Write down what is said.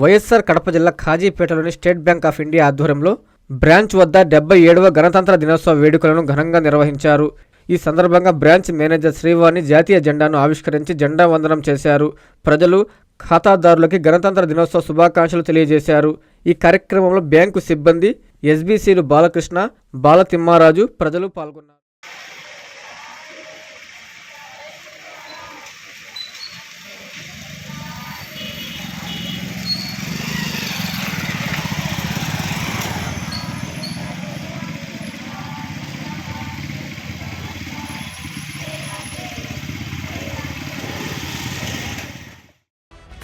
వైఎస్ఆర్ కడప జిల్లా ఖాజీపేటలోని State Bank of India ఆధ్వర్యంలో బ్రాంచ్ వద్ద డెబ్బై ఏడవ గణతంత్ర దినోత్సవ వేడుకలను ఘనంగా నిర్వహించారు. ఈ సందర్భంగా బ్రాంచ్ మేనేజర్ శ్రీవాణి జాతీయ జెండాను ఆవిష్కరించి జెండా వందనం చేశారు. ప్రజలు ఖాతాదారులకి గణతంత్ర దినోత్సవ శుభాకాంక్షలు తెలియజేశారు. ఈ కార్యక్రమంలో బ్యాంకు సిబ్బంది ఎస్బీసీలు బాలకృష్ణ బాలతిమ్మారాజు ప్రజలు పాల్గొన్నారు.